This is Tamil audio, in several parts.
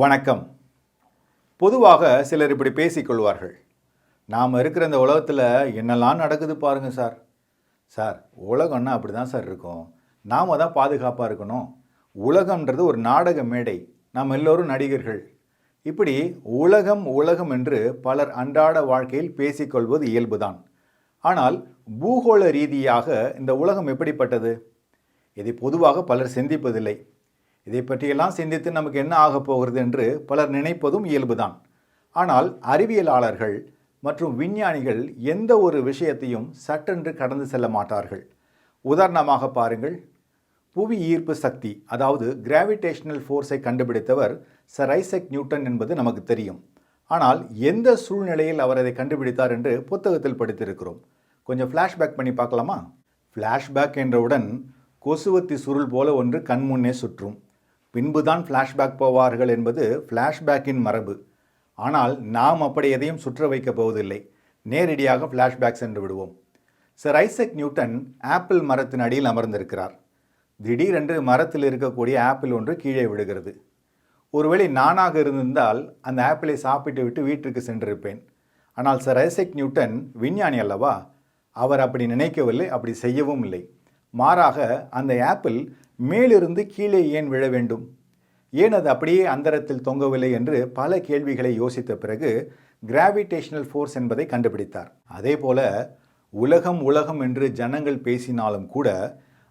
வணக்கம். பொதுவாக சிலர் இப்படி பேசிக்கொள்வார்கள் நாம் இருக்கிற இந்த உலகத்தில் என்னெல்லாம் நடக்குது பாருங்கள் சார். சார் உலகம்னா அப்படி தான் சார் இருக்கும். நாம் தான் பாதுகாப்பாக இருக்கணும். உலகம்ன்றது ஒரு நாடக மேடை. நாம் எல்லோரும் நடிகர்கள். இப்படி உலகம் உலகம் என்று பலர் அன்றாட வாழ்க்கையில் பேசிக்கொள்வது இயல்புதான். ஆனால் பூகோள ரீதியாக இந்த உலகம் எப்படிப்பட்டது? இதை பொதுவாக பலர் சிந்திப்பதில்லை. இதை பற்றியெல்லாம் சிந்தித்து நமக்கு என்ன ஆகப் போகிறது என்று பலர் நினைப்பதும் இயல்புதான். ஆனால் அறிவியலாளர்கள் மற்றும் விஞ்ஞானிகள் எந்த ஒரு விஷயத்தையும் சட்டென்று கடந்து செல்ல மாட்டார்கள். உதாரணமாக பாருங்கள். புவி ஈர்ப்பு சக்தி அதாவது கிராவிடேஷனல் ஃபோர்ஸை கண்டுபிடித்தவர் சர் ஐசக் நியூட்டன் என்பது நமக்கு தெரியும். ஆனால் எந்த சூழ்நிலையில் அவர் அதை கண்டுபிடித்தார் என்று புத்தகத்தில் படித்திருக்கிறோம். கொஞ்சம் ஃப்ளாஷ்பேக் பண்ணி பார்க்கலாமா? ஃப்ளாஷ்பேக் என்றவுடன் கொசுவத்தி சுருள் போல ஒன்று கண்முன்னே சுற்றும். பின்புதான் ஃப்ளாஷ்பேக் போவார்கள் என்பது ஃப்ளாஷ்பேக்கின் மரபு. ஆனால் நாம் அப்படி எதையும் சுற்ற வைக்கப் போவதில்லை. நேரடியாக ஃப்ளாஷ்பேக் சென்று விடுவோம். சர் ஐசக் நியூட்டன் ஆப்பிள் மரத்தின் அடியில் அமர்ந்திருக்கிறார். திடீரென்று மரத்தில் இருக்கக்கூடிய ஆப்பிள் ஒன்று கீழே விடுகிறது ஒருவேளை நானாக இருந்திருந்தால் அந்த ஆப்பிளை சாப்பிட்டு விட்டு வீட்டிற்கு சென்றிருப்பேன். ஆனால் சர் ஐசக் நியூட்டன் விஞ்ஞானி அல்லவா? அவர் அப்படி நினைக்கவில்லை அப்படி செய்யவும் இல்லை. மாறாக அந்த ஆப்பிள் மேலிருந்து கீழே ஏன் விழ வேண்டும்? ஏன் அது அப்படியே அந்தரத்தில் தொங்கவில்லை என்று பல கேள்விகளை யோசித்த பிறகு கிராவிடேஷனல் ஃபோர்ஸ் என்பதை கண்டுபிடித்தார். அதே போல உலகம் உலகம் என்று ஜனங்கள் பேசினாலும் கூட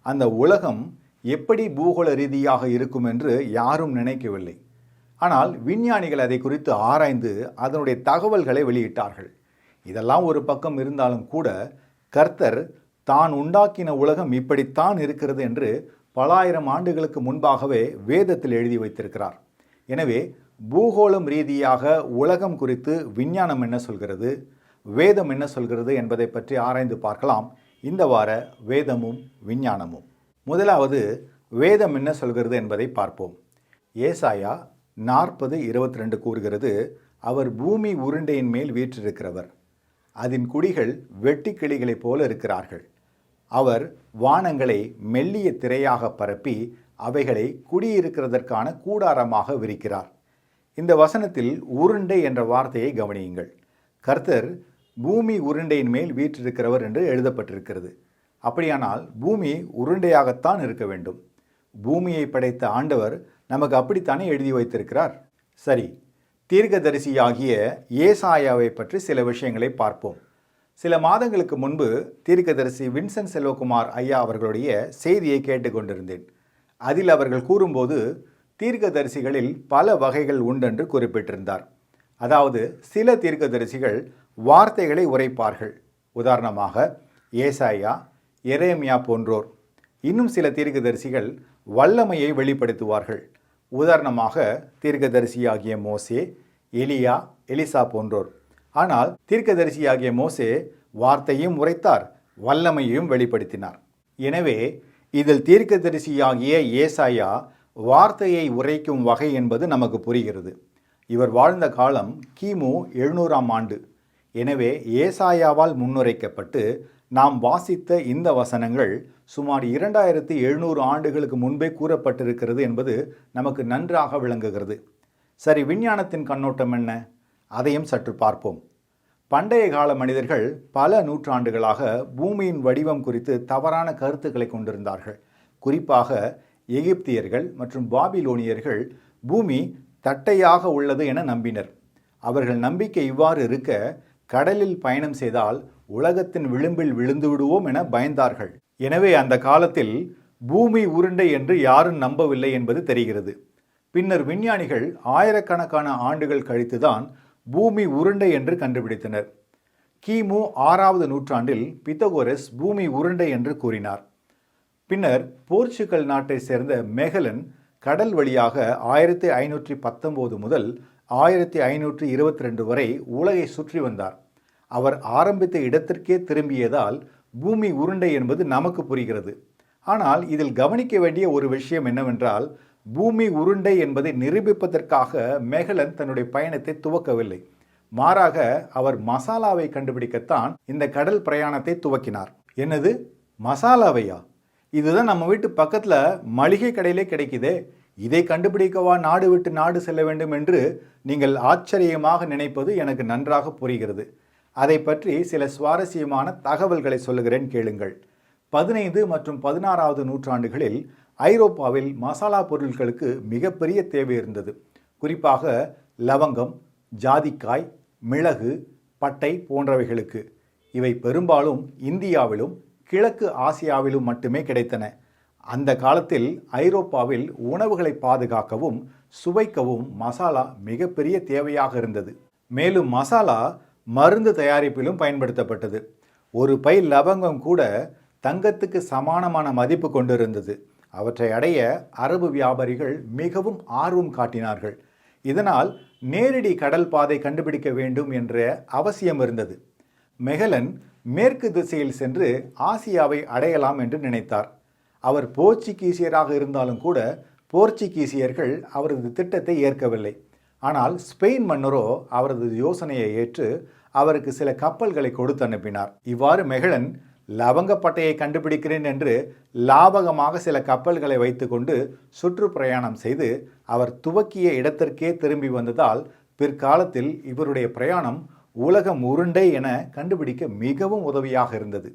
அந்த உலகம் எப்படி பூகோள ரீதியாக இருக்கும் என்று யாரும் நினைக்கவில்லை. ஆனால் விஞ்ஞானிகள் அதை குறித்து ஆராய்ந்து அதனுடைய தகவல்களை வெளியிட்டார்கள். இதெல்லாம் ஒரு பக்கம் இருந்தாலும் கூட கர்த்தர் தான் உண்டாக்கின உலகம் இப்படித்தான் இருக்கிறது என்று பலாயிரம் ஆண்டுகளுக்கு முன்பாகவே வேதத்தில் எழுதி வைத்திருக்கிறார். எனவே பூகோளம் ரீதியாக உலகம் குறித்து விஞ்ஞானம் என்ன சொல்கிறது வேதம் என்ன சொல்கிறது என்பதை பற்றி ஆராய்ந்து பார்க்கலாம். இந்த வார வேதமும் விஞ்ஞானமும். முதலாவது வேதம் என்ன சொல்கிறது என்பதை பார்ப்போம். ஏசாயா நாற்பது இருபத்தி ரெண்டு கூறுகிறது அவர் பூமி உருண்டையின் மேல் வீற்றிருக்கிறவர். அதன் குடிகள் வெட்டி கிளிகளைப் போல இருக்கிறார்கள். அவர் வானங்களை மெல்லிய திரையாக பரப்பி அவைகளை குடியிருக்கிறதற்கான கூடாரமாக விரிக்கிறார். இந்த வசனத்தில் உருண்டை என்ற வார்த்தையை கவனியுங்கள். கர்த்தர் பூமி உருண்டையின் மேல் வீற்றிருக்கிறவர் என்று எழுதப்பட்டிருக்கிறது. அப்படியானால் பூமி உருண்டையாகத்தான் இருக்க வேண்டும். பூமியை படைத்த ஆண்டவர் நமக்கு அப்படித்தானே எழுதி வைத்திருக்கிறார்? சரி தீர்க்கதரிசியாகிய ஏசாயாவை பற்றி சில விஷயங்களை பார்ப்போம். சில மாதங்களுக்கு முன்பு தீர்க்கதரிசி வின்சென்ட் செல்வகுமார் ஐயா அவர்களுடைய செய்தியை கேட்டுக்கொண்டிருந்தேன். அதில் அவர்கள் கூறும்போது தீர்க்கதரிசிகளில் பல வகைகள் உண்டென்று குறிப்பிட்டிருந்தார். அதாவது சில தீர்க்கதரிசிகள் வார்த்தைகளை உரைப்பார்கள். உதாரணமாக ஏசாயா எரேமியா போன்றோர். இன்னும் சில தீர்க்கதரிசிகள் வல்லமையை வெளிப்படுத்துவார்கள். உதாரணமாக தீர்க்கதரிசியாகிய மோசே எலியா எலிசா போன்றோர். ஆனால் தீர்க்கதரிசியாகிய மோசே வார்த்தையும் உரைத்தார் வல்லமையையும் வெளிப்படுத்தினார். எனவே இதில் தீர்க்கதரிசியாகிய ஏசாயா வார்த்தையை உரைக்கும் வகை என்பது நமக்கு புரிகிறது. இவர் வாழ்ந்த காலம் கிமு எழுநூறாம் ஆண்டு. எனவே ஏசாயாவால் முன்னுரைக்கப்பட்டு நாம் வாசித்த இந்த வசனங்கள் சுமார் இரண்டாயிரத்தி எழுநூறு ஆண்டுகளுக்கு முன்பே கூறப்பட்டிருக்கிறது என்பது நமக்கு நன்றாக விளங்குகிறது. சரி விஞ்ஞானத்தின் கண்ணோட்டம் என்ன? அதையும் சற்று பார்ப்போம். பண்டைய கால மனிதர்கள் பல நூற்றாண்டுகளாக பூமியின் வடிவம் குறித்து தவறான கருத்துக்களை கொண்டிருந்தார்கள். குறிப்பாக எகிப்தியர்கள் மற்றும் பாபிலோனியர்கள் பூமி தட்டையாக உள்ளது என நம்பினர். அவர்கள் நம்பிக்கை இவ்வாறு இருக்க கடலில் பயணம் செய்தால் உலகத்தின் விளிம்பில் விழுந்து விடுவோம் என பயந்தார்கள். எனவே அந்த காலத்தில் பூமி உருண்டை என்று யாரும் நம்பவில்லை என்பது தெரிகிறது. பின்னர் விஞ்ஞானிகள் ஆயிரக்கணக்கான ஆண்டுகள் கழித்துதான் பூமி உருண்டை என்று கண்டுபிடித்தனர். கிமு ஆறாவது நூற்றாண்டில் பித்தகோரஸ் பூமி உருண்டை என்று கூறினார். பின்னர் போர்ச்சுகல் நாட்டை சேர்ந்த மெகலன் கடல் வழியாக ஆயிரத்தி ஐநூற்றி பத்தொம்போது முதல் ஆயிரத்தி ஐநூற்றி இருபத்தி ரெண்டு வரை உலகை சுற்றி வந்தார். அவர் ஆரம்பித்த இடத்திற்கே திரும்பியதால் பூமி உருண்டை என்பது நமக்கு புரிகிறது. ஆனால் இதில் கவனிக்க வேண்டிய ஒரு விஷயம் என்னவென்றால் பூமி உருண்டை என்பதை நிரூபிப்பதற்காக மேகலன் தன்னுடைய பயணத்தை துவக்கவில்லை. மாறாக அவர் மசாலாவை கண்டுபிடிக்கத்தான் இந்த கடல் பிரயாணத்தை துவக்கினார். என்னது? மசாலாவையா? இதுதான் நம்ம வீட்டு பக்கத்தில் மளிகை கடையிலே கிடைக்குதே. இதை கண்டுபிடிக்கவா நாடு விட்டு நாடு செல்ல வேண்டும் என்று நீங்கள் ஆச்சரியமாக நினைப்பது எனக்கு நன்றாக புரிகிறது. அதை பற்றி சில சுவாரஸ்யமான தகவல்களை சொல்லுகிறேன் கேளுங்கள். பதினைந்து மற்றும் பதினாறாவது நூற்றாண்டுகளில் ஐரோப்பாவில் மசாலா பொருட்களுக்கு மிகப்பெரிய தேவை இருந்தது. குறிப்பாக லவங்கம் ஜாதிக்காய் மிளகு பட்டை போன்றவைகளுக்கு. இவை பெரும்பாலும் இந்தியாவிலும் கிழக்கு ஆசியாவிலும் மட்டுமே கிடைத்தன. அந்த காலத்தில் ஐரோப்பாவில் உணவுகளை பாதுகாக்கவும் சுவைக்கவும் மசாலா மிகப்பெரிய தேவையாக இருந்தது. மேலும் மசாலா மருந்து தயாரிப்பிலும் பயன்படுத்தப்பட்டது. ஒரு பை லவங்கம் கூட தங்கத்துக்கு சமானமான மதிப்பு கொண்டிருந்தது. அவற்றை அடைய அரபு வியாபாரிகள் மிகவும் ஆர்வம் காட்டினார்கள். இதனால் நேரடி கடல் பாதை கண்டுபிடிக்க வேண்டும் என்ற அவசியம் இருந்தது. மெகலன் மேற்கு திசையில் சென்று ஆசியாவை அடையலாம் என்று நினைத்தார். அவர் போர்ச்சுகீசியராக இருந்தாலும் கூட போர்ச்சுகீசியர்கள் அவரது திட்டத்தை ஏற்கவில்லை. ஆனால் ஸ்பெயின் மன்னரோ அவரது யோசனையை ஏற்று அவருக்கு சில கப்பல்களை கொடுத்து அனுப்பினார். இவ்வாறு மெகலன் லவங்கப்பட்டையை கண்டுபிடிக்கிறேன் என்று லாபகமாக சில கப்பல்களை வைத்துக்கொண்டு சுற்றுப்பிரயாணம் செய்து அவர் துவக்கிய இடத்திற்கே திரும்பி வந்ததால் பிற்காலத்தில் இவருடைய பிரயாணம் உலகம் உருண்டை என கண்டுபிடிக்க மிகவும் உதவியாக இருந்தது.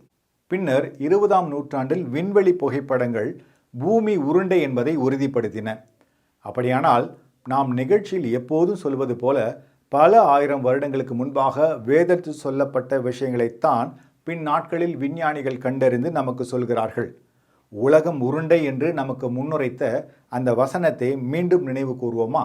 பின்னர் இருபதாம் நூற்றாண்டில் விண்வெளி புகைப்படங்கள் பூமி உருண்டை என்பதை உறுதிப்படுத்தின. அப்படியானால் நாம் நிகழ்ச்சியில் எப்போதும் சொல்வது போல பல ஆயிரம் வருடங்களுக்கு முன்பாக வேதத்தில் சொல்லப்பட்ட விஷயங்களைத்தான் பின் நாட்களில் விஞ்ஞானிகள் கண்டறிந்து நமக்கு சொல்கிறார்கள் உலகம் உருண்டை என்று நமக்கு முன்னுரைத்த அந்த வசனத்தை மீண்டும் நினைவு கூறுவோமா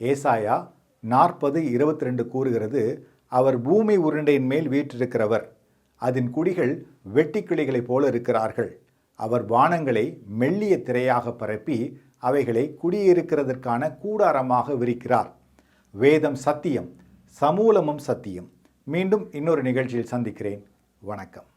ஏசாயா நாற்பது இருபத்தி ரெண்டு கூறுகிறது அவர் பூமி உருண்டையின் மேல் வீற்றிருக்கிறவர் அதன் குடிகள் வெட்டுக்கிளிகளைப் போல இருக்கிறார்கள். அவர் வானங்களை மெல்லிய திரையாக பரப்பி அவைகளை குடியிருக்கிறதற்கான கூடாரமாக விரிக்கிறார். வேதம் சத்தியம் சமூலமும் சத்தியம். மீண்டும் இன்னொரு நிகழ்ச்சியில் சந்திக்கிறேன். வணக்கம்.